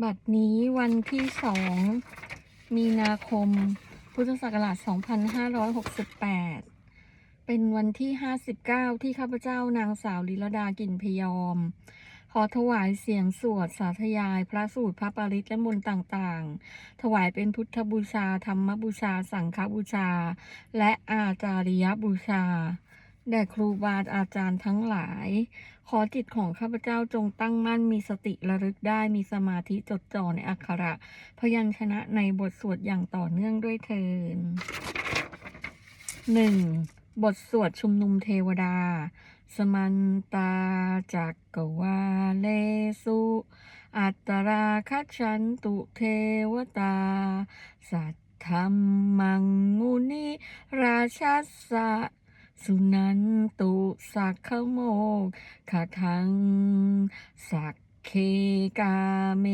บัดนี้วันที่สองมีนาคม พุทธศักราช 2568 เป็นวันที่ 59 ที่ข้าพเจ้านางสาวลิลดากิ่นพยอม ขอถวายเสียงสวดสาธยาย พระสูตรพระปริตรและมนต์ต่างๆ ถวายเป็นพุทธบูชา ธรรมบูชา สังฆบูชา และอาจาริยบูชา แด่ครูบาอาจารย์ทั้งหลาย ขอจิตของข้าพเจ้าจงตั้งมั่นมีสติระลึกได้มีสมาธิจดจ่อในอักขระ พยัญชนะในบทสวดอย่างต่อเนื่องด้วยเทินหนึ่งบทสวดชุมนุมเทวดา สมันตาจักกวาเลสุ อัตตราคัจฉันตุเทวตา สัทธรรมังมุนิ ราชัสสะ สุนันตุสักขโมกขทังสักเคกาเม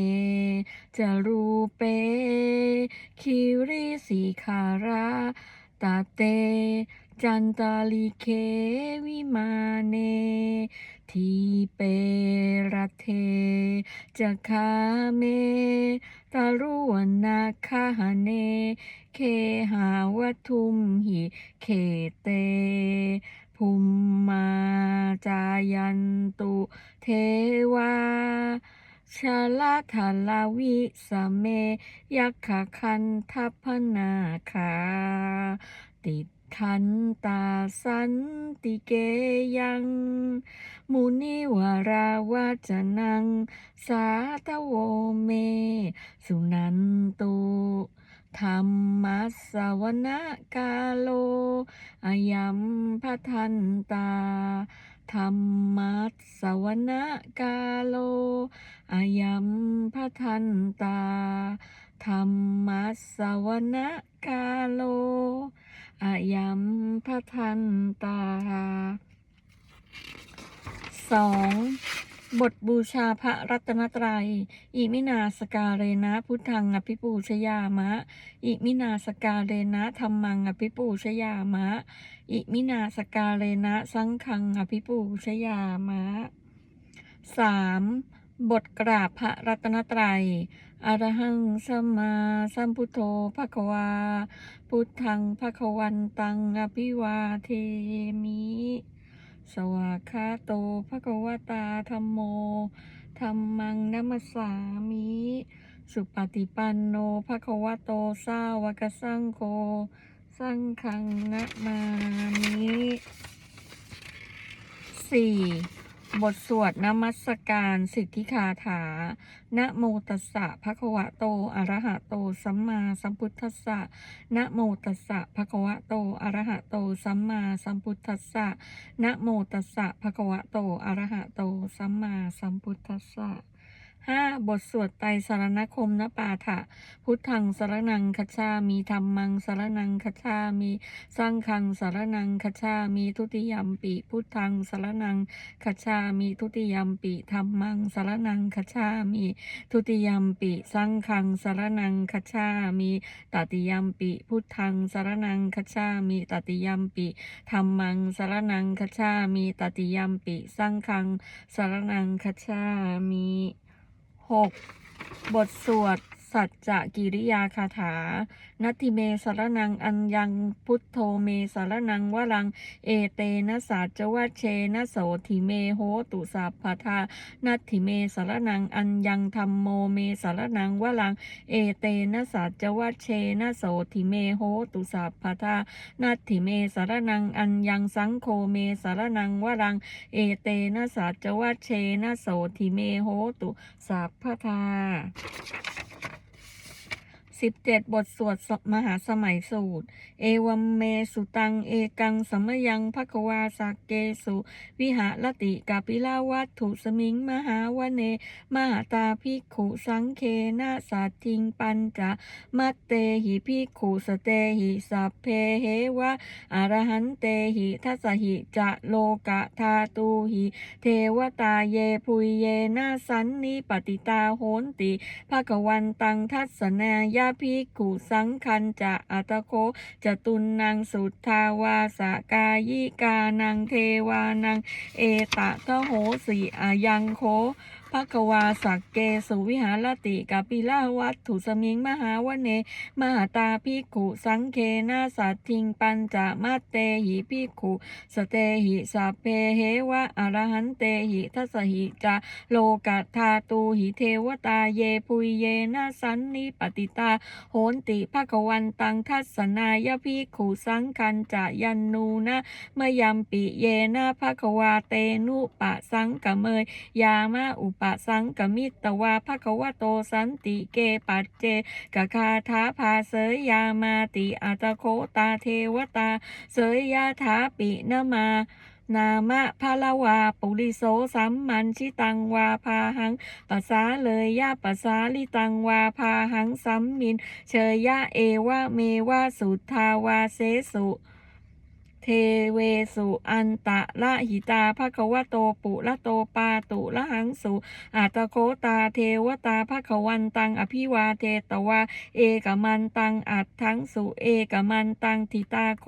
จรูเป คิริสีคาราตาเต จันตาลิเควิมาเน ทีเประเทจะคาเมตารุวนาคาเน เคหาวทุมหิเขเตภูมมาจายันตุเทวาชาลาทาลาวิสเมยักขคันทัพพนาคาติด ทันตาสันติเกยัง มุนิวาราวาจนัง สาตโวเม สุนันตุธรรมัสสวนกาโลอายัมพทันตาธรรมัสสวนกาโลอายัมพทันตา ธรรมัสวนกาโล อายัมพทันตาสองบทบูชาพระรัตนตรัย อิมินาสการเรนะพุทธังอภิปูชยามะ อิมินาสการเรนะธรรมังอภิปูชยามะ อิมินาสการเรนะสังฆังอภิปูชยามะสามบทกราบพระรัตนตรัย อรหังสัมมาสัมพุทโธภควา พุทธังภควันตังอภิวาเทมิ สวากขาโตภควตาธรรมโมธรรมังนัมสสามิ สุปฏิปันโนภควโตสาวกสังโฆสังฆังนะมามิสี่ บทสวดนมัสการสิทธิคาถา นะโมตัสสะภะคะวะโต อะระหะโต สัมมาสัมพุทธัสสะ นะโมตัสสะภะคะวะโต อะระหะโต สัมมาสัมพุทธัสสะ นะโมตัสสะภะคะวะโต อะระหะโต สัมมาสัมพุทธัสสะ ห้าบทสวดไตรสรณคมนปาฐะพุทธังสารนังคัจฉามีธรรมังสารนังคัจฉามีสังฆังสารนังคัจฉามีทุติยมปิพุทธังสารนังคัจฉามีทุติยมปิธรรมังสารนังคัจฉามีทุติยมปิสังฆังสารนังคัจฉามีตติยมปิพุทธังสารนังคัจฉามีตติยมปิธรรมังสารนังคัจฉามีตติยมปิสังฆังสารนังคัจฉามี หกบทสวด สัจจะกิริยาคาถา นัตถิเมสารนังอัญญังพุทโธเมสารนังวรัง เอเตนะสัจวัชเชนะโสธิเมโหตุสัพพทานัตถิเมสารนังอัญญังธรรมโมเมสารนังวรัง เอเตนะสัจวัชเชนะโสธิเมโหตุสัพพทานัตถิเมสารนังอัญญังสังโฆเมสารนังวรัง เอเตนะสัจวัชเชนะโสธิเมโหตุสัพพทา สิบเจ็ดบทสวดมหาสมัยสูตร เอวัมเมสุตัง เอกังสมยังภควาสักเกสุ วิหารติกาปิลาวัตถุสมิง มหาวเน มหาตาภิกขุสังเคนะสัตทิงปัญจมัตเตหิภิกขุสเตหิสัพเพเหวะอรหันเตหิทัสหิจะโลกะธาตูหิเทวตาเยปุยเยนะสันนิปติตาโหนติภควันตังทัศนายาภิกขุสังคันจะอัตโคจะตุนนางสุทธาวาสกายิกานางเทวานางเอตะทะโหสีอายังโค ภควาสักเกสุวิหารติกาปิลาวัตถุสมิงมหาวเน มหาตาภิขุสังเคนาสัตทิงปัญจมัตเตหิภิขุสเตหิสัพเพเหวะอรหันเตหิทัสหิจาโลกัตธาตูหิเทวตาเยปุยเยนะสันนิปติตาโหนติภควันตังทัศนายภิขุสังคันจะยันนูนะเมยัมปิเยนะภควาเตนุปะสังกเมยยามาอุปปะสังกมิตวาภควโตสันติเกปัจเจกะคาถาภาเสยยามาติอัตโคตาเทวตา เสยยาถาปินมานามะพะละวาปุริโสสัมมันชิตังวาพาหังปัสสาเลยยะปัสสาลิตังวาพาหังสัมมิน เชยยะเอวะเมวะสุทาวาเสสุ ทเวสุอันตะละหิตาภควโตปุละโตปาตุละหังสุอัตโคตาเทวตาภควันตังอภิวาเทตวาเอกมันตังอัดทั้งสุเอกมันตังทิตาโค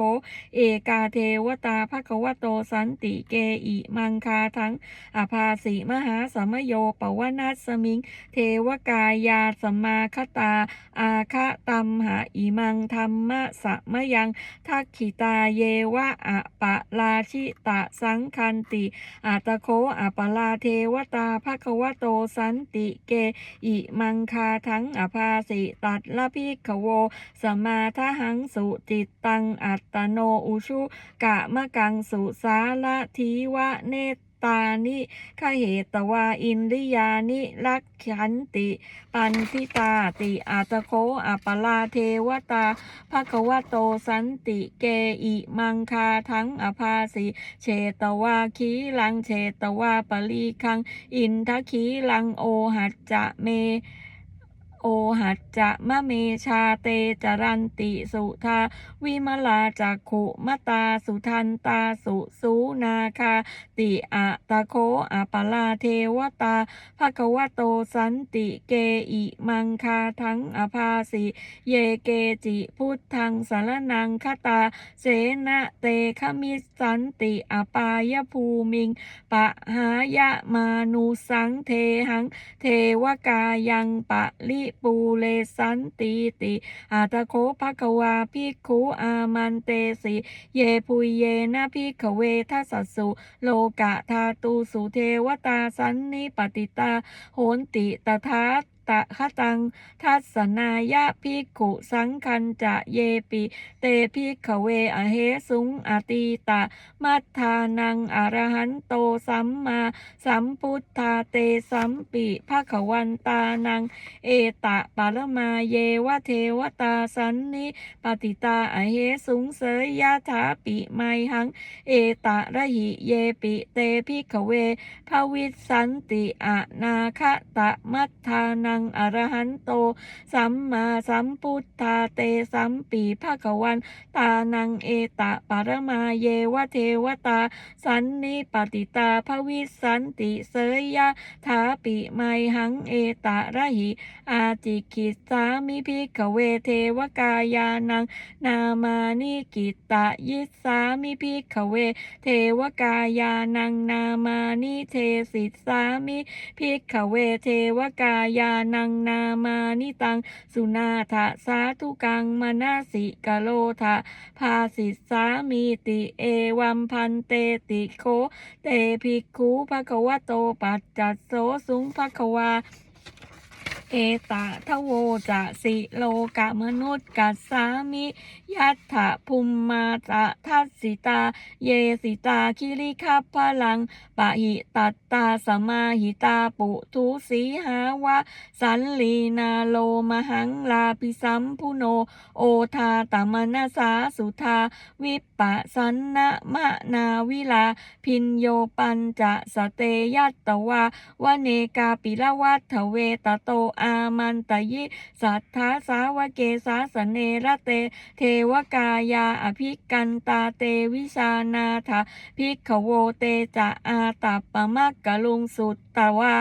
เอกาเทวตาภควโตสันติเกอิมังคาทั้งอภาสิมหาสมโยปวนัสมิง เทวกายาสมาคตา อาคะตัมหาอิมังธรรมะสมยังทักขิตาเยวะอะปะลาชิตะสังคันติอาตโคอะปะลาเทวตาภควโตสันติเก อิมังคาทั้งอภาสิตัดละพิกโว สมาทหังสุจิตตังอัตโนอุชุกะมะกังสุสาละทีวะเนต ตานิขเหตวาอินริยานิลักขันติ ปันทิตาติอาตโคอัปปลาเทวตาภควโตสันติเกอิมังคาทั้งอภาสิเชตวาคีลังเชตวาปลีคัง อินทคีลังโอหัจจะเม โอหัจจะมะเมชาเตจรันติสุธาวิมลาจักขุมตาสุทันตาสุสูนาคาติอะตะโคอะปลาเทวตาภควโตสันติเกอิมังคาทั้งอภาสิเยเกจิพุทธังสารนังคตาเสนะเตขมิสันติอปายภูมิงปะหายะมานุสังเทหังเทวกายังปะลิปูเลสันติติอาตโคภควาภิกขุอามันเตสิเยปุยเยนะพิกเวทัสสสุ โลกะธาตูสุเทวตาสันนิปติตาโหนติตถา ตะคตัง ทัศนายะพิกขุสังคันจะเยปิ เตพิกเวอเหสุงอติตะ มัทธานังอรหันโตสัมมาสัมพุทธาเตสัมปิภควันตานัง เอตะปารมาเยวะเทวตาสันนิปติตาอเหสุงเสยยะถาปิไมหัง เอตะระหิเยปิเตพิกเวภวิสสันติอะนาคตะมัทธานังอรหันโต สัมมาสัมพุทธาเตสัมปีภควัน ตานังเอตะปารมาเยวะเทวตา สันนิปติตาภวิสันติเสยยะถาปิไมหังเอตะระหิ อาจิกิสามิพิกเวเทวกายานัง นามานิกิตตะยิสามิพิกเว เทวกายานังนามานิเทสิสามิพิกเวเทวกายานังนามานิตัง สุนาทะสาธุกังมนาสิกโลทะภาสิสามีติเอวัมพันเตติโค เตภิกขุภควะโตปัจจัสโสสุงภควา เอตะทะโวจะสิโลกะมนุษย์กัสสามิยัตถะภูมมาจะทัสสิตา เยสิตาคิริคัพพลังปะหิตัตตาสมาหิตาปุทุสีหาวะ สันลีนาโลมหังลาปิสัมพุโน โอทาตมนาสาสุธา วิปปะสันนะมะนาวิลา พินโยปัญจะสเตยัตตวาวเนกาปิละวัฏเวตโตอามันตยิ สัทธาสาวเกสาสเนระเต เทวกายาอภิกันตาเตวิชานาถาภิกขโวเตจะอาตัปปะมักกะลุงสุตตวา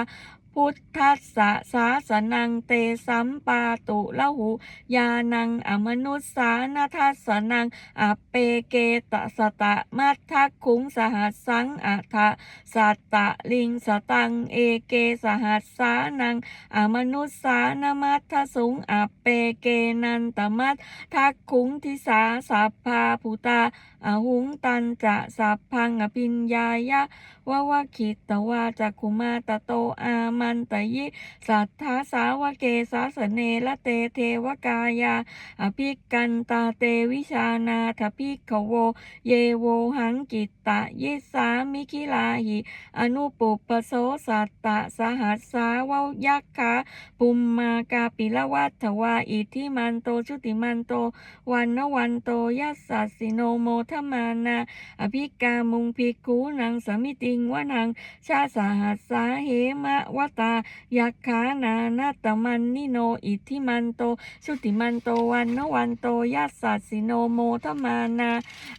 พุทธัสสะสาสนังเตสัมปาตุละหูยานังอมนุสสานาทัสนังอเปเกตสตะมัททักคุงสหัสสังอัทะสัตตะลิงสตังเอเกสหัสสานังอมนุสสานมัททสุงอเปเกนันตมัททักคุงทิสาสัพพาภูตาอหุงตันจะสัพพังอภิญญายะ วะวะคิตวาจักขุมาตโตอามันตยิสัทธาสาวเกสาสเนละเตเทวกายา อภิกันตาเตวิชานาทพิกขโว เยโวหังกิตตะยิสามิคิลาหิ อนุปุปโสสัตตะสหัสสาวยักขาปุมมา กาปิละวัตวาอิทิมันโตชุติมันโต วันนวันโตยัสสสสิโนโมทมานาอภิกามุงภิกขุนังสมิติงวะนังชาสาหัสสาเหมะวตายักขานานาตมันนิโนอิทิมันโต ชุติมันโตวันนวันโตยัสสสสิโนโมทมานา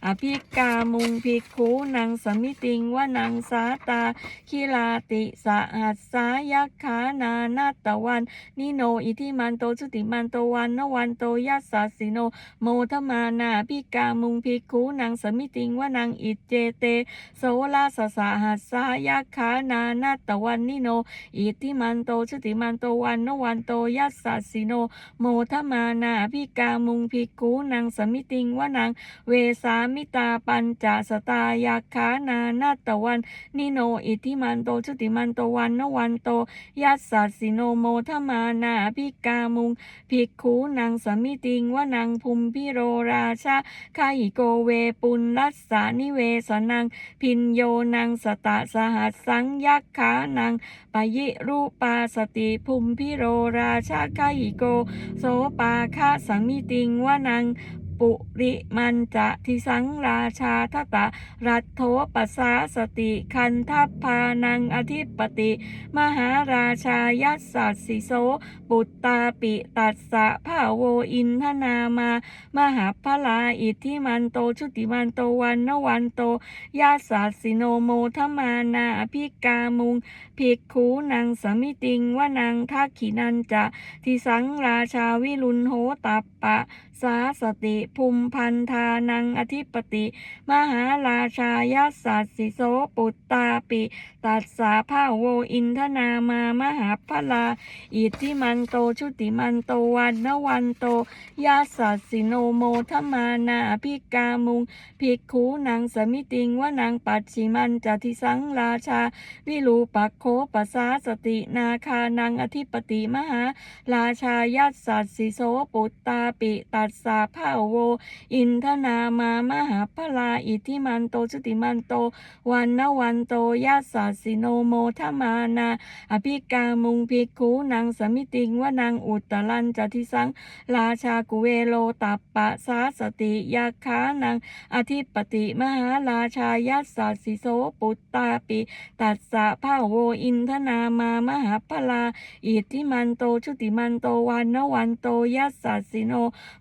อภิกามุงภิกขุนังสมิติงวะนังสาตาคิลาติสหัสสายักขานานาตวันนิโนอิทิมันโตชุติมันโตวันนวันโตยัสสสสิโน โมทมานาพิกามุงพิกขุนางสมิติงวานางอิเจเตโสลาสสาหัสสายักขานานาตวันนิโน อิทิมันโตชุติมันโตวันนวันโตยัสสสสิโน โมทมานาพิกามุงพิกขุนางสมิติงวานางเวสามิตาปัญจสตายักขานานาตวันนิโน อิทิมันโตชุติมันโตวันนวันโตยัสสสสิโนโมทมานาพิกามุง ภิกขุนางสมิติงว่านางภูมิพิโรราชาคาหิโกเวปุลรัสสานิเวสนัง พินโยนางสตะสหัสสังยักขานางปยิรูปาสติภูมิพิโรราชาคาหิโก โสปาคาสมิติงว่านาง ปุริมันจะทิสังราชาทตะ รัตโทปัสสาสติคันทัพพานังอธิปติ มหาราชายัสสัสสิโส ปุตตาปิตัสสะภาโวอินทนามามหาพลาอิทธิมันโตชุติมันโตวันนวันโตยาสัสสิโนโมทมานาอภิกามุงภิกขูนางสมิติงวานางทักขินันจะทิสังราชาวิรุณโหตัป ปะสาสติภูมิพันธานังอธิปติ มหาราชายัสสัสสิโสปุตตาปิ ตัสสาภาโวอินทนามามหาพลา อิทธิมันโตชุติมันโตวันนวันโตยาสัสสิโนโมทมานาภิกามุงภิกขูนางสมิติงว่านางปัจฉิมันจติสังราชา วิรูปักโคปัสสาสตินาคานังอธิปติมหา ราชายัสสัสสิโสปุตตาปิตัสสาภาโว อินทนามามหาพลาอิทธิมันโตชุติมันโต วันนวันโตยัสสัสสิโนโมทมานาอภิกามุงภิกขุนางสมิติงว่านางอุตรันจติสัง ราชากุเวโลตัปปะสาสติยาคานังอธิปติมหาราชายัสสสิโสปุตตาปิตัสสะภาโวอินทนามามหาพลาอิทธิมันโตชุติมันโตวันนวันโตยัสสัสสิโน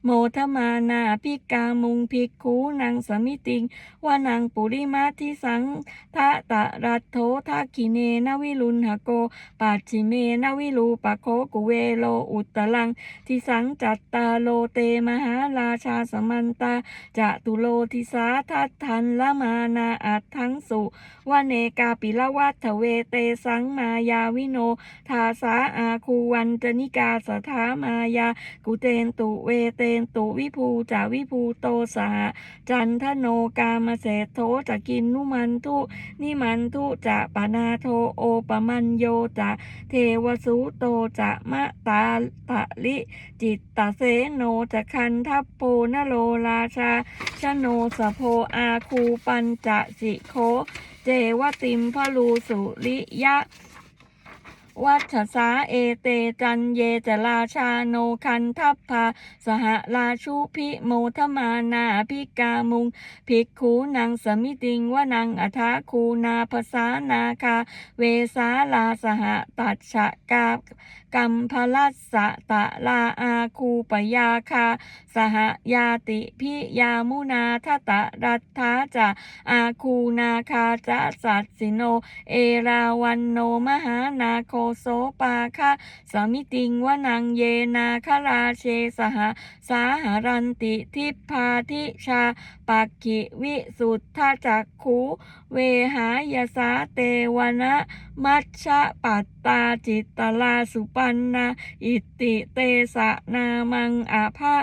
โมทมานาภิกามุงภิกขุนางสมิติงว่านางปุริมาทิสังทะตะรัตโถทักขิเนนวิรุณหโกปัจฉิเมนวิรูปะโคกุเวโลอุตลัง ทิสังจัตตาโลเตมหาราชาสมันตาจะตุโลทิสาทัตทันละมานาอัตทั้งสุวเนกาปิละวัฏเวเตสังมายาวิโน ทาสาอาคูวันจนิกาสถามายากุเตนตุเวเวเตนตุวิภูจาวิภูโตสหจันทโนกามเสโทจะกินนุมันทุนิมันทุจะปนาโทโอปมันโยจะเทวสุโตจะมะตาตะลิ จิตตเสโนจะคันทัพโพนโลราชาชโนสโพอาคูปัญจะสิโค เจวติมพลูสุริยะ วัชสาเอเตจันเยจราชาโนคันทัพพาสหราชุพิโมทมานาภิกามุงภิกขูนางสมิติงว่านางอัฐาคูนาภาษานาคา เวสาลาสหตัดฉะกากัมพลัสสะตะลาอาคูปยาคา สหยาติพิยามุนาทตะรัตถาจะอาคูนาคาจะสัตสิโน เอราวันโนมหานาโคโสปาคะสามิติงวนังเยนาคราเชสหสาหารันติทิพาทิชาปักขิวิสุทธาจักขุเวหายสาเตวนะมัชชะปัตตาจิตตลาสุปันนาอิติเตสะนามังอาภา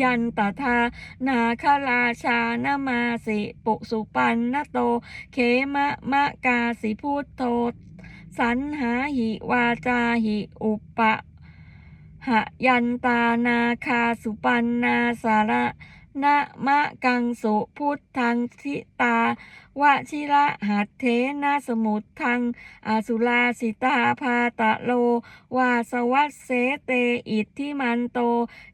ยันตถานาคราชานมาสิ ปุสุปันนโต เขมะมะกาสิพุทโธ สันหาหิวาจาหิอุปะหะยันตานาคาสุปันนาสาระนะมะกังสุพุทธังทิตาวชิระหัตเทนาสมุทธังอสุลาสิตาพาตะโล วาสวัสเสเตอิทธิมันโต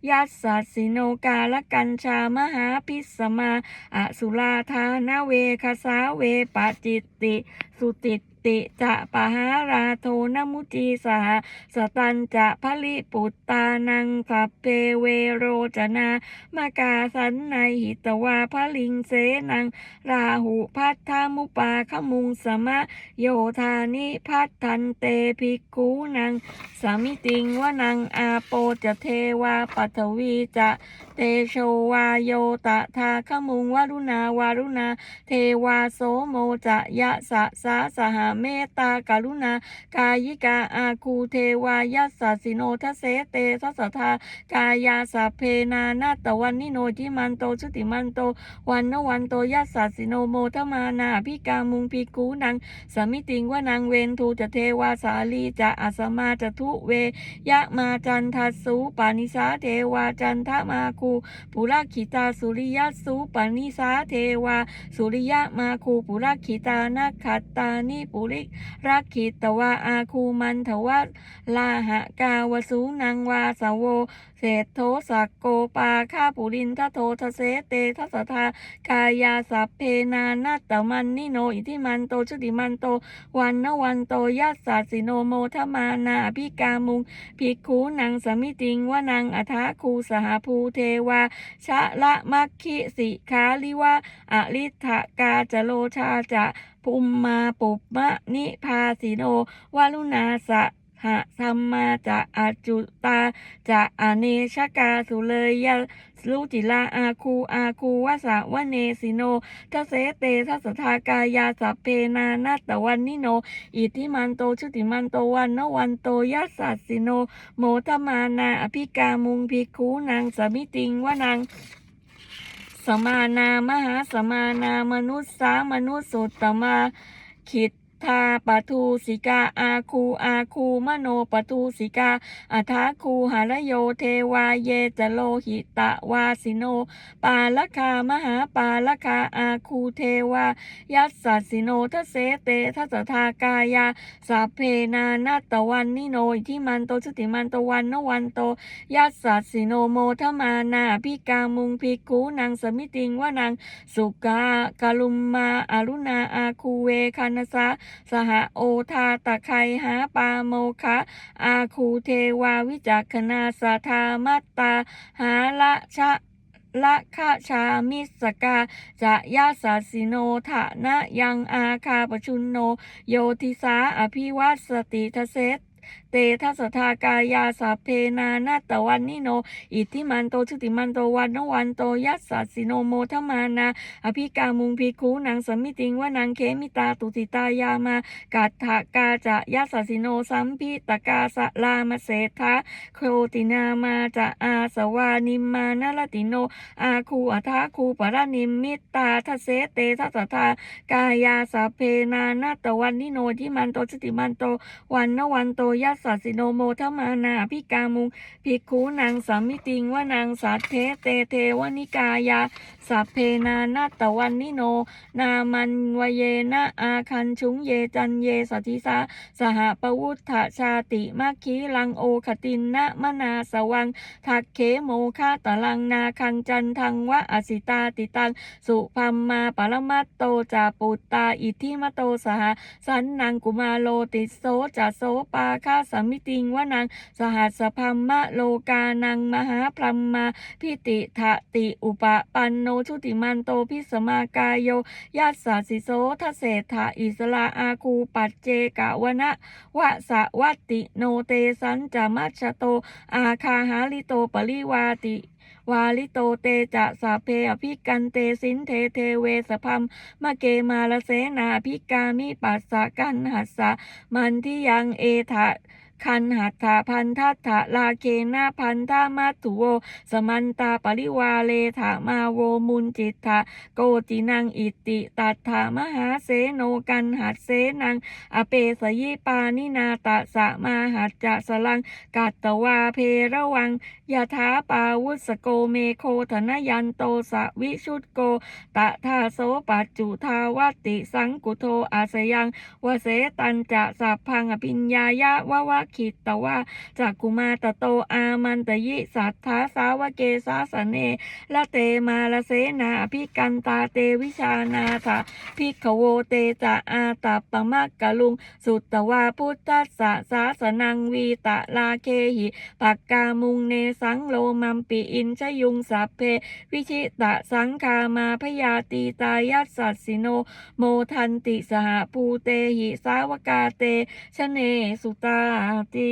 ยัสสสิโนกาลกัญชามหาพิสมาอสุราธานาเวคสาเวปจิตติ สุติ ติจะปะหาราโทนมุจีสหสตันจะพลิปุตตานังสัพเพเวโรจนามากาสันในหิตวาพลิงเสนัง ราหุพัทธามุปาขมุงสมะ โยธานิพัทันเตภิกขุนัง สามิติงวนังอาโปจะเทวาปัทวีจะเตโชวาโยตะทาขมุงวรุณาวารุณา เทวาโสโมจะยะสะสาสหเมตตากรุณา กายิกาอาคูเทวายัสสสิโนทเสเตทัสทากายาสเพนานาตวันนิโนทิมันโตชุติมันโต วันนวันโตยัสสสิโนโมทมานาพิกามุงพิกูนังสมิติงวนังเวนทูจะเทวาสาลีจะอัสมาจะทุเวยะมาจันทัสสุปานิสาเทวาจันทมาคูปุรคิตาสุริยัสสุปานิสาเทวา สุริยะมาคูปุรคิตานาคัตตานิปุริรักขิตวาอาคูมันทวะลาหะกาวสูนังวาสาวโว เศรษโทสักโกปาข้าปุรินทโททะเสเตทัสทากายาสัพเพนานาตมันนิโนอิทิมันโตชุติมันโต วันนวันโตยัสสะสิโนโมทมานาภิกามุงภิกขุนังสมิติงวนังอัฐาคูสหภูเทวาชะละมัคคิสิคาลิวะอลิทะกาจโลชาจะ ภูมมาปุปมะนิพาสิโนวารุณาสะหะสัมมาจะอาจุตาจะอเนชกาสุเลยยะลุจิลาอาคูอาคูวะสะวะเนสิโนทะเสเตทัสสทากายาสเพนานาตวันนิโน อิทิมันโตชุติมันโตวันนวันโตยัสสัสิโน โมทมานาอภิกามุงภิกขุนางสมิติงวะนาง สมานามหาสมานามนุษย์สามนุษย์สุตตมาขิด ทาปทูสิกาอาคูอาคูมโนปทูสิกาอัทาคูหารโยเทวาเยจโลหิตะวาสิโน ปาลคามหาปาลคาอาคูเทวายัสสสิโนทเสเตทัสทากายาสัพเพนานาตวันนิโนอิทิมันโตชุติมันโตวันนวันโตยัสสสิโนโมทมานาพิกามุงพิกูนางสมิติงวานางสุกากาลุมมาอารุณาอาคูเวคานสะสหโอทาตะไคหาปาโมคะอาคูเทวาวิจักขณาสทามัตตา หาละชะละคาชามิสกาจะยาสาสิโนทะนะยังอาคาปชุนโน โยทิสาอภิวัตสติทเสต เตทัสทากายาสัพเพนานาตวันนิโน อิทธิมันโตชุติมันโตวันนวันโตยัสสะสิโนโมทมานา อภิกามุงพิคูนางสมิติงว่านางเคมิตาตุติตายามากัตถกาจะยัสสสิโนสัมพิตกาสะลามเสทะโคตินามาจะอาสวานิมมานาลติโน อาคูอัทาคูปรานิมิตตาทเสเตทัสทากายาสัพเพนานาตวันนิโนทิมันโตชุติมันโตวันนวันโตยัสสสิโนโมทมานาพิกามุงภิกขุนางสัมมิติงว่านางสัทเทเตเทวนิกายาสัพเพนานาตวันนิโน นามันวเยนะอาคันชุงเยจันเยสัทธิสาสหปวุฒชาติมัคคีลังโอขตินนะมนาสวังทักเขโมคาตลังนาคังจันทังวะอสิตาติตัง สุพัมมาปรมัตโตจาปุตตาอิทิมโตสหสันนังกุมาโลติโสจะโสปาคาสมิติงวนังสหัสพัมมะโลกานังมหาพรหมมาพิติทะติอุปปันโนชุติมันโตพิสมากายโยยัสสะสิโสทเศธาอิสลาอาคูปัจเจกะวนะวะสะวัติโนเตสันจามัชชโตอาคาหาลิโตปริวาติ วาลิโตเตจะสาเพอภิกันเตสินเทเทเวสพัมมะเกมาลเสนาภิกามิปัสสะกันหัสสะมันที่ยังเอทะ คันหัตถาพันทัตถลาเคนาพันธามัตถุโว สมันตาปริวาเลถามาโวมุนจิตถะโกตินังอิติตัตถามหาเสโนกันหัดเสนัง อเปสยิปานินาตะสะมาหัจจะสลัง กัตตวาเพระวังยะถาปาวุสโกเมโคธนยันโตสะวิชุตโก ตะทาโสปัจจุทาวตติสังกุโทอาสยังวเสตันจะสัพพังอภิญญายะวะวะคิตตวะจักกุมาตโตอามันตยิสัทธาสาวเกสาสเนละเตมาละเสนาพิกันตาเตวิชานาถาพิกขโวเตจะอาตาปมักกะลุง สุตตวาพุทธัสสะสาสนังวีตะลาเคหิปักกามุงเนสังโลมัมปิอินชยุงสัพเพ วิชิตะสังคามาพยาตีตายัสสัสสิโน โมทันติสหภูเตหิสาวกาเตชะเนสุตาติ